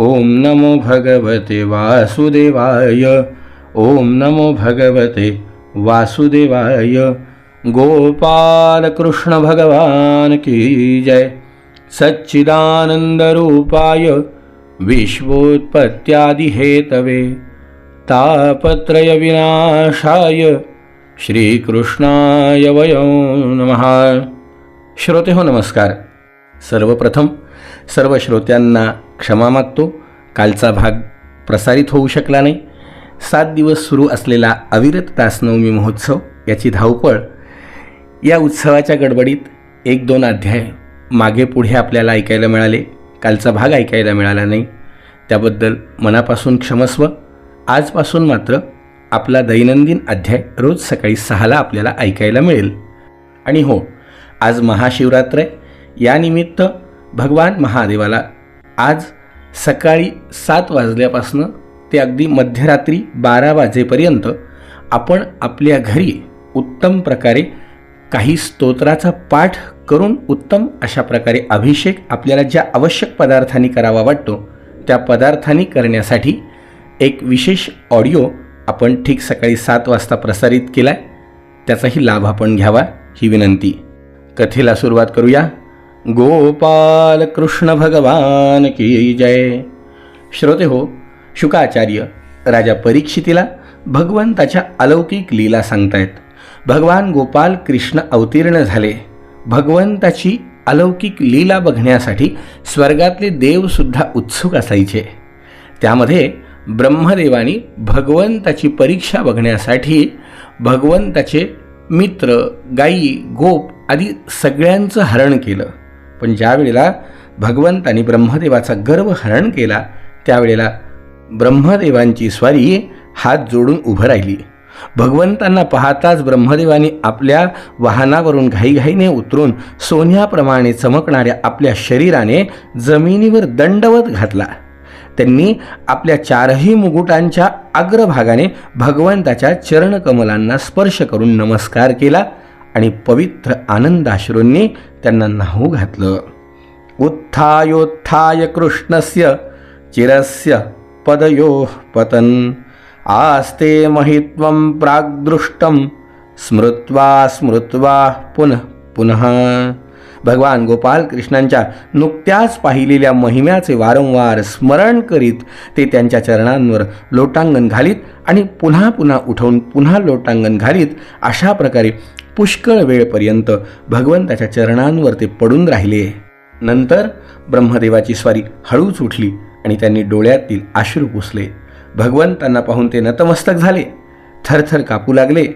ओम नमो भगवते वासुदेवाय। ओम नमो भगवते वासुदेवाय। गोपाल कृष्ण भगवान की जय। सच्चिदानंद रूपाय विश्वोत्पत्त्यादि हेतवे तापत्रय विनाशाय श्रीकृष्णाय वयो नमः। श्रोते हो नमस्कार। सर्वप्रथम सर्व श्रोत्यांना क्षमा मागतो. कालचा भाग प्रसारित होऊ शकला नाही. सात दिवस सुरू असलेला अविरत तासनवमी महोत्सव याची धावपळ या उत्सवाच्या गडबडीत एक दोन अध्याय मागे पुढे आपल्याला ऐकायला मिळाले. कालचा भाग ऐकायला मिळाला नाही. त्याबद्दल मनापासून क्षमस्व. आजपासून मात्र आपला दैनंदिन अध्याय रोज सकाळी सहाला आपल्याला ऐकायला मिळेल. आणि हो आज महाशिवरात्र आहे. यानिमित्त भगवान महादेवाला आज सकाळी सात वाजल्यापासनं ते अगदी मध्यरात्री बारा वाजेपर्यंत आपण आपल्या घरी उत्तम प्रकारे काही स्तोत्राचा पाठ करून उत्तम अशा प्रकारे अभिषेक आपल्याला ज्या आवश्यक पदार्थांनी करावा वाटतो त्या पदार्थांनी करण्यासाठी एक विशेष ऑडिओ आपण ठीक सकाळी सात वाजता प्रसारित केला आहे त्याचाही लाभ आपण घ्यावा ही विनंती. कथेला सुरुवात करूया. गोपाल कृष्ण भगवान की जय. श्रोते हो शुकाचार्य राजा परीक्षितीला भगवंताच्या अलौकिक लीला सांगतायत. भगवान गोपाल कृष्ण अवतीर्ण झाले. भगवंताची अलौकिक लीला बघण्यासाठी स्वर्गातले देवसुद्धा उत्सुक असायचे. त्यामध्ये ब्रह्मदेवानी भगवंताची परीक्षा बघण्यासाठी भगवंताचे मित्र गायी गोप आदी सगळ्यांचं हरण केलं. पण ज्या वेळेला भगवंतानी ब्रह्मदेवाचा गर्व हरण केला त्यावेळेला ब्रह्मदेवांची स्वारी हात जोडून उभं राहिली. भगवंतांना पाहताच ब्रह्मदेवाने आपल्या वाहनावरून घाईघाईने उतरून सोन्याप्रमाणे चमकणाऱ्या आपल्या शरीराने जमिनीवर दंडवत घातला. त्यांनी आपल्या चारही मुकुटांच्या अग्रभागाने भगवंताच्या चरणकमलांना स्पर्श करून नमस्कार केला. आणि पवित्र आनंदाश्रूंनी त्यांना नाहू घातलं. उत्थायोत्थाय कृष्णस्य चिरस्य पदयो पतन। आस्ते महित्वं प्राग्दृष्टं स्मृत्वा स्मृत्वा पुनः पुनः। भगवान गोपाल कृष्णांच्या नुकत्याच पाहिलेल्या महिम्याचे वारंवार स्मरण करीत ते त्यांच्या चरणांवर लोटांगण घालीत आणि पुन्हा पुन्हा उठवून पुन्हा लोटांगण घालीत अशा प्रकारे पुष्कळ वेळपर्यंत भगवंताच्या चरणांवर ते पडून राहिले. नंतर ब्रह्मदेवाची स्वारी हळूच उठली आणि त्यांनी डोळ्यातील अश्रू पुसले. भगवंतांना पाहून ते नतमस्तक झाले. थरथर कापू लागले.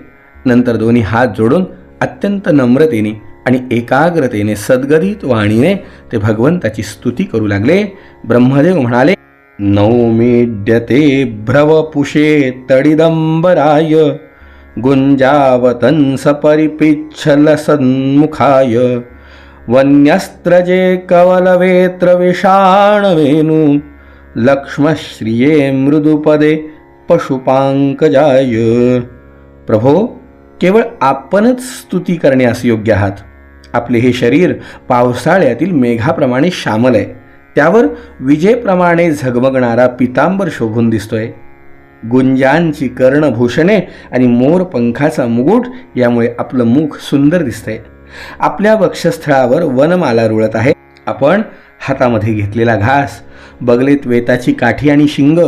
नंतर दोन्ही हात जोडून अत्यंत नम्रतेने आणि एकाग्रतेने सद्गदित वाणीने ते भगवंताची स्तुती करू लागले. ब्रह्मदेव म्हणाले नौमीड्यते भ्रवपुषे तडिदंबराय गुंजावतंस परिपिच्छल सन्मुखाय वन्यस्त्रजे कवलवेत्र विषाणवेणू लक्ष्मश्रिये मृदुपदे पशुपांकजाय प्रभो केवळ आपणच स्तुती करण्यास योग्य आहात. आपले हे शरीर पावसाळ्यातील मेघाप्रमाणे श्यामल आहे. त्यावर विजेप्रमाणे झगमगणारा पितांबर शोभून दिसतोय. गुंजांची कर्णभूषणे आणि मोर पंखाचा मुगुट यामुळे आपलं मुख सुंदर दिसतंय. आपल्या वक्षस्थळावर वनमाला रुळत आहे. आपण हातामध्ये घेतलेला घास बगलेत वेताची काठी आणि शिंग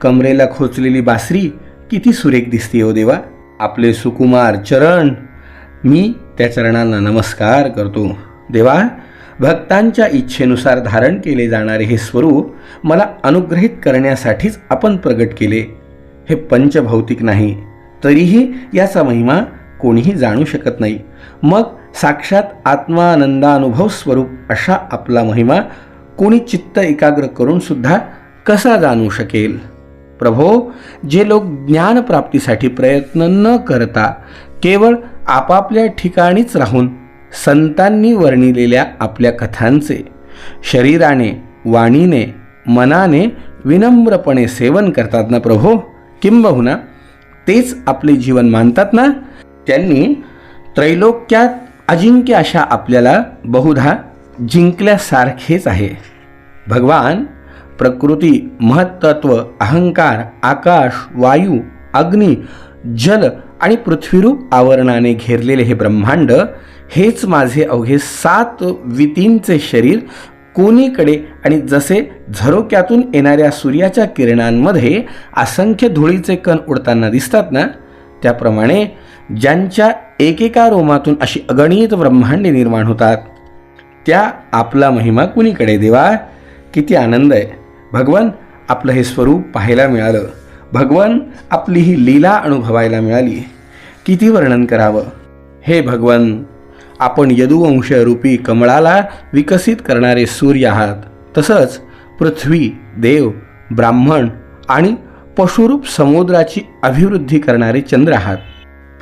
कमरेला खोचलेली बासरी किती सुरेख दिसते हो देवा. आपले सुकुमार चरण मी त्या चरणांना नमस्कार करतो. देवा भक्तांच्या इच्छेनुसार धारण केले जाणारे हे स्वरूप मला अनुग्रहित करण्यासाठीच आपण प्रगट केले. हे पंचभौतिक नाही तरीही याचा महिमा कोणीही जाणू शकत नाही. मग साक्षात आत्मानंदानुभव स्वरूप अशा आपला महिमा कोणी चित्त एकाग्र करून सुद्धा कसा जाणू शकेल? प्रभो जे लोक ज्ञानप्राप्तीसाठी प्रयत्न न करता केवळ आपापल्या ठिकाणीच राहून संतांनी वर्णिलेल्या आपल्या कथांचे शरीराने वाणीने मनाने विनम्रपणे सेवन करतात ना प्रभो? किंबहुना तेच आपले जीवन मानतात ना? त्यांनी त्रैलोक्यात अजिंक्य अशा आपल्याला बहुधा जिंकल्यासारखेच आहे. भगवान प्रकृती महत्त्व अहंकार आकाश वायू अग्नी जल आणि पृथ्वीरूप आवरणाने घेरलेले हे ब्रह्मांड हेच माझे अवघे सात वितींचे शरीर कोणीकडे आणि जसे झरोक्यातून येणाऱ्या सूर्याच्या किरणांमध्ये असंख्य धुळीचे कण उडताना दिसतात ना त्याप्रमाणे ज्यांच्या एकेका रोमातून अशी अगणित ब्रह्मांडे निर्माण होतात त्या आपला महिमा कुणीकडे देवा? किती आनंद आहे. भगवान आपलं हे स्वरूप पाहायला मिळालं. भगवान आपली ही लीला अनुभवायला मिळाली. किती वर्णन करावं? हे भगवान आपण यदुवंश रूपी कमळाला विकसित करणारे सूर्य आहात. तसंच पृथ्वी देव ब्राह्मण आणि पशुरूप समुद्राची अभिवृद्धी करणारे चंद्र आहात.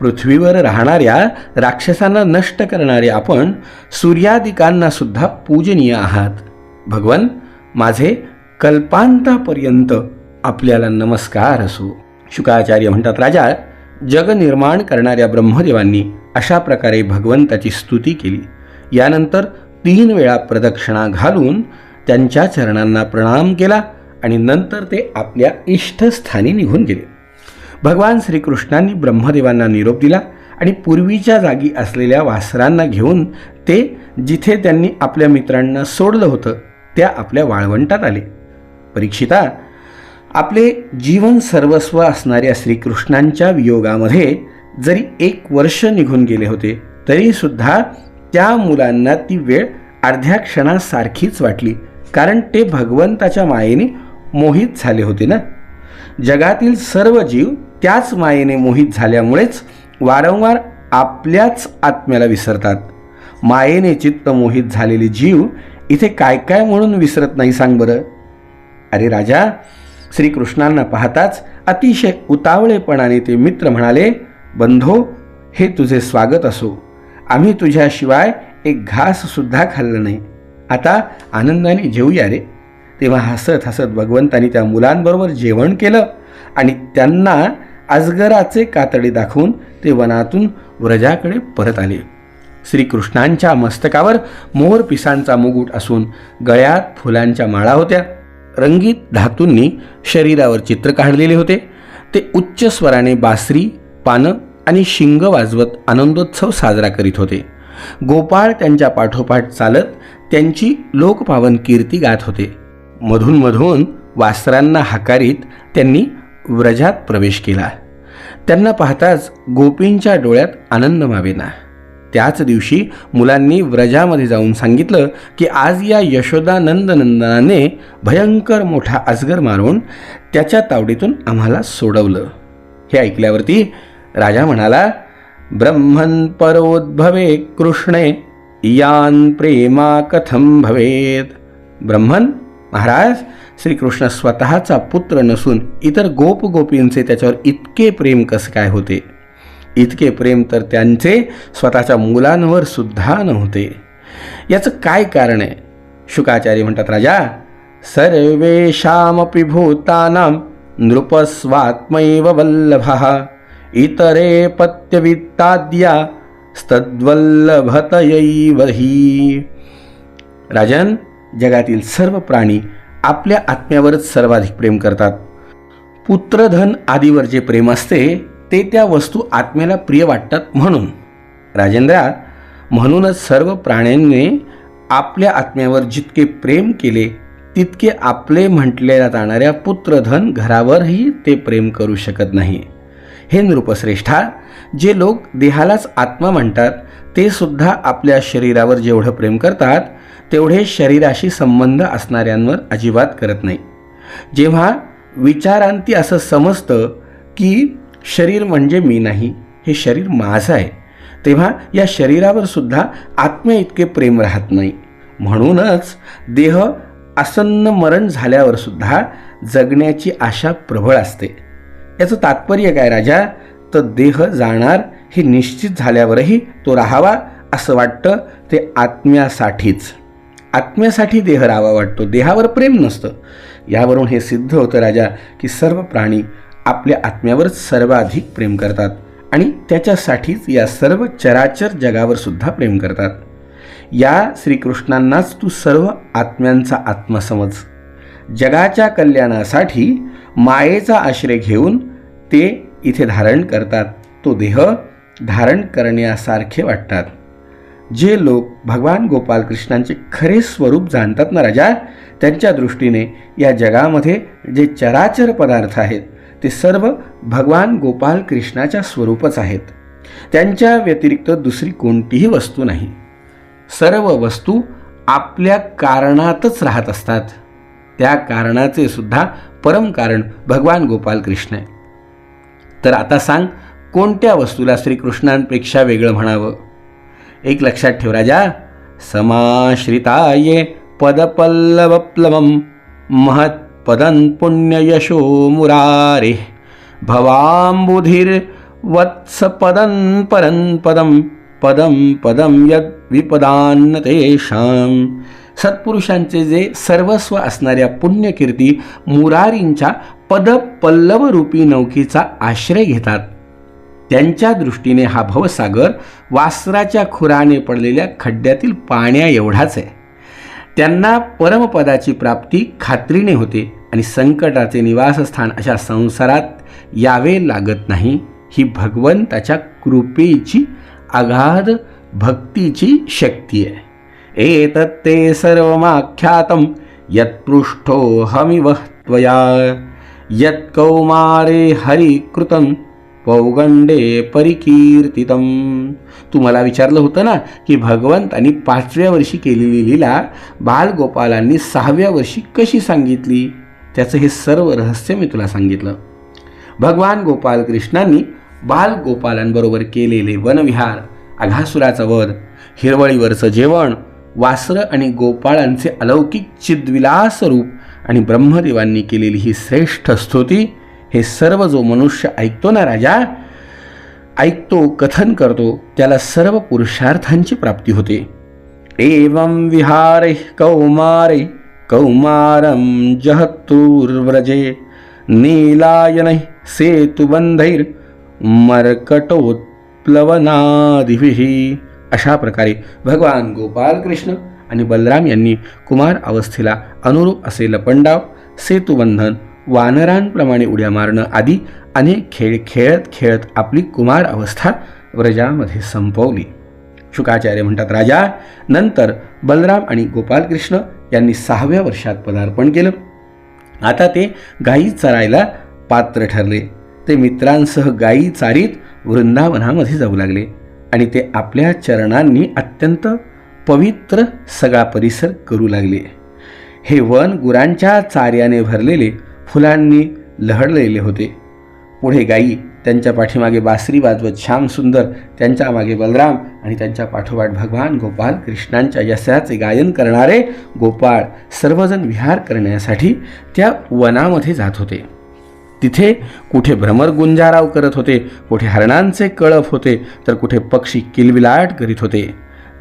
पृथ्वीवर राहणाऱ्या राक्षसांना नष्ट करणारे आपण सूर्यादिकांना सुद्धा पूजनीय आहात. भगवान माझे कल्पांतापर्यंत आपल्याला नमस्कार असो. शुकाचार्य म्हणतात राजा जगनिर्माण करणाऱ्या ब्रह्मदेवांनी अशा प्रकारे भगवंताची स्तुती केली. यानंतर तीन वेळा प्रदक्षिणा घालून त्यांच्या चरणांना प्रणाम केला आणि नंतर ते आपल्या इष्टस्थानी निघून गेले. भगवान श्रीकृष्णांनी ब्रह्मदेवांना निरोप दिला आणि पूर्वीच्या जागी असलेल्या वासरांना घेऊन ते जिथे त्यांनी आपल्या मित्रांना सोडलं होतं त्या आपल्या वाळवंटात आले. परीक्षिता आपले जीवन सर्वस्व असणाऱ्या श्रीकृष्णांच्या वियोगामध्ये जरी एक वर्ष निघून गेले होते तरीसुद्धा त्या मुलांना ती वेळ अर्ध्या क्षणासारखीच वाटली कारण ते भगवंताच्या मायेने मोहित झाले होते ना? जगातील सर्व जीव त्याच मायेने मोहित झाल्यामुळेच वारंवार आपल्याच आत्म्याला विसरतात. मायेने चित्त मोहित झालेले जीव इथे काय काय म्हणून विसरत नाही सांग बरं? अरे राजा श्रीकृष्णांना पाहताच अतिशय उतावळेपणाने ते मित्र म्हणाले बंधो हे तुझे स्वागत असो. आम्ही तुझ्याशिवाय एक घाससुद्धा खाल्लं नाही. आता आनंदाने जेवूया रे. तेव्हा हसत हसत भगवंतानी त्या मुलांबरोबर जेवण केलं आणि त्यांना अजगराचे कातडी दाखवून ते वनातून व्रजाकडे परत आले. श्रीकृष्णांच्या मस्तकावर मोर पिसांचा मुगुट असून गळ्यात फुलांच्या माळा होत्या. रंगीत धातूंनी शरीरावर चित्र काढलेले होते. ते उच्च स्वराने बासरी पानं आणि शिंग वाजवत आनंदोत्सव साजरा करीत होते. गोपाळ त्यांच्या पाठोपाठ चालत त्यांची लोकपावन कीर्ती गात होते. मधून मधून वासरांना हाकारीत त्यांनी व्रजात प्रवेश केला. त्यांना पाहताच गोपींच्या डोळ्यात आनंद मावेना. त्याच दिवशी मुलांनी व्रजामध्ये जाऊन सांगितलं की आज या यशोदा नंदनंदनाने भयंकर मोठा अजगर मारून त्याच्या तावडीतून आम्हाला सोडवलं. हे ऐकल्यावरती राजा म्हणाला ब्रह्मन परोद्भवे कृष्णे यान प्रेमा कथम भवेत? ब्रह्मन? महाराज श्रीकृष्ण स्वतःचा पुत्र नसून इतर गोप गोपींचे त्याच्यावर इतके प्रेम कसं काय होते? इतके प्रेम तर त्यांचे स्वतःच्या मुलांवर सुद्धा नव्हते. याचं काय कारण आहे? शुकाचार्य म्हणतात राजा सर्वेषामपि भूतानां नृपस्वात्मैव वल्लभः इतरे पत्यवित्ताद्या स्तद्वल्लभतयैव हि. राजन जगातील सर्व प्राणी आपल्या आत्म्यावरच सर्वाधिक प्रेम करतात. पुत्रधन आदीवर जे प्रेम असते ते त्या वस्तू आत्म्याला प्रिय वाटतात म्हणून. राजेंद्रा म्हणूनच सर्व प्राण्यांनी आपल्या आत्म्यावर जितके प्रेम केले तितके आपले म्हटल्या जाणाऱ्या पुत्रधन घरावरही ते प्रेम करू शकत नाही. हे नृपश्रेष्ठा जे लोक देहालाच आत्मा म्हणतात ते सुद्धा आपल्या शरीरावर जेवढं प्रेम करतात तेवढे शरीराशी संबंध असणाऱ्यांवर अजिबात करत नाही. जेव्हा विचारांती असं समजतं की शरीर म्हणजे मी नाही हे शरीर माझं आहे. तेव्हा या शरीरावर सुद्धा आत्म्या इतके प्रेम राहत नाही. म्हणूनच देह आसन्न मरण झाल्यावर सुद्धा जगण्याची आशा प्रबळ असते. याचं तात्पर्य काय राजा? तर देह जाणार हे निश्चित झाल्यावरही तो राहावा असं वाटतं ते आत्म्यासाठीच. आत्म्यासाठी देह राहावा वाटतो. देहावर प्रेम नसतं. यावरून हे सिद्ध होतं राजा की सर्व प्राणी आपल्या आत्म्यावरच सर्वाधिक प्रेम करतात आणि त्याच्यासाठीच या सर्व चराचर जगावर सुद्धा प्रेम करतात. या श्रीकृष्णांनाच तू सर्व आत्म्यांचा आत्मा समज. जगाच्या कल्याणासाठी मायेचा आश्रय घेऊन ते इथे धारण करतात. तो देह धारण करण्यासारखे वाटतात. जे लोक भगवान गोपाल कृष्णांचे खरे स्वरूप जाणतात ना राजा त्यांच्या दृष्टीने या जगामध्ये जे चराचर पदार्थ आहेत ते सर्व भगवान गोपाल कृष्णाच्या स्वरूपच आहेत. त्यांच्या व्यतिरिक्त दुसरी कोणतीही वस्तू नाही. सर्व वस्तू आपल्या कारणातच राहत असतात. त्या कारणाचे सुद्धा परम कारण भगवान गोपाल कृष्ण आहे. तर आता सांग कोणत्या वस्तूला श्रीकृष्णांपेक्षा वेगळं म्हणावं? एक लक्षात ठेव राजा. समाश्रिताये पदपल्लवप्लवम महत्पदन पुण्ययशो मुरारे भवाम्बुधिर्वत्सपदं परं पदं पदं पदं यद्विपदान्न तेषां सत्पुरुषांचे जे सर्वस्व असणाऱ्या पुण्यकीर्ती मुरारींच्या पद पल्लवरूपी नौकेचा आश्रय घेतात. त्यांच्या दृष्टीने हा भवसागर वासराच्या खुराने पडलेल्या खड्ड्यातील पाण्या एवढाच आहे. त्यांना परमपदाची प्राप्ती खात्रीने होते आणि संकटाचे निवासस्थान अशा संसारात यावे लागत नाही. ही भगवंताच्या कृपेची अगाध भक्तीची शक्ती आहे. एतत्ते सर्वमाख्यातं यत्पृष्ठो हमिव त्वया. यत्कौमारे हरिकृतं पौगंडे परिकीर्तितम. तू मला विचारलं होतं ना की भगवंतांनी पाचव्या वर्षी केलेली लीला बालगोपालांनी सहाव्या वर्षी कशी सांगितली? त्याचं हे सर्व रहस्य मी तुला सांगितलं. भगवान गोपाल कृष्णांनी बालगोपालांबरोबर केलेले वनविहार अघासुराचा वध हिरवळीवरचं जेवण वासर आणि गोपाळांचे अलौकिक चिद्विलास रूप आणि ब्रह्मदेवांनी केलेली ही श्रेष्ठ स्तुती हे सर्व जो मनुष्य ऐकतो ना राजा ऐकतो कथन करतो त्याला सर्व पुरुषार्थांची प्राप्ती होते. एवं विहारे कौमारे कौमारं जहतुर्व्रजे नीलायनै सेतुबंधैर मर्कटोत्प्लवनादिभिः। अशा प्रकारे भगवान गोपाल कृष्ण आणि बलराम यांनी कुमार अवस्थेला अनुरूप असे लपंडाव सेतुबंधन वानरांप्रमाणे उड्या मारणं आदी अनेक खेळ खेळत खेळत आपली कुमार अवस्था व्रजामध्ये संपवली. शुकाचार्य म्हणतात राजा नंतर बलराम आणि गोपालकृष्ण यांनी सहाव्या वर्षात पदार्पण केलं. आता ते गायी चरायला पात्र ठरले. ते मित्रांसह गायी चारीत वृंदावनामध्ये जाऊ लागले आणि ते आपल्या चरणांनी अत्यंत पवित्र सगळा परिसर करू लागले. हे वन गुरांच्या चार्याने भरलेले फुलांनी लहडलेले होते. पुढे गायी त्यांच्या पाठीमागे बासरी वाजवत श्याम सुंदर त्यांच्या मागे बलराम आणि त्यांच्या पाठोपाठ भगवान गोपाल कृष्णांच्या यशाचे गायन करणारे गोपाळ सर्वजण विहार करण्यासाठी त्या वनामध्ये जात होते. तिथे कुठे भ्रमर गुंजाराव करत होते कुठे हरणांचे कळप होते तर कुठे पक्षी किलविलाट करीत होते.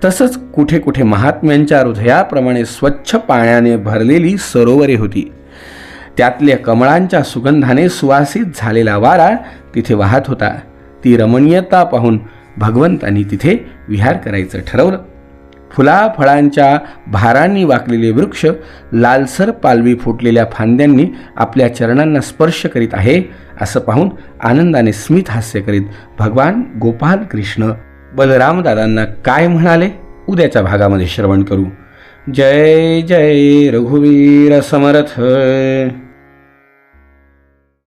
तसंच कुठे कुठे महात्म्यांच्या हृदयाप्रमाणे स्वच्छ पाण्याने भरलेली सरोवरे होती. त्यातल्या कमळांच्या सुगंधाने सुवासित झालेला वारा तिथे वाहत होता. ती रमणीयता पाहून भगवंतांनी तिथे विहार करायचं ठरवलं. फुला फळांच्या भारांनी वाकलेले वृक्ष लालसर पालवी फुटलेल्या फांद्यांनी आपल्या चरणांना स्पर्श करीत आहे असं पाहून आनंदाने स्मित हास्य करीत भगवान गोपाल कृष्ण बलरामदादांना काय म्हणाले? उद्याच्या भागामध्ये श्रवण करू. जय जय रघुवीर समर्थ.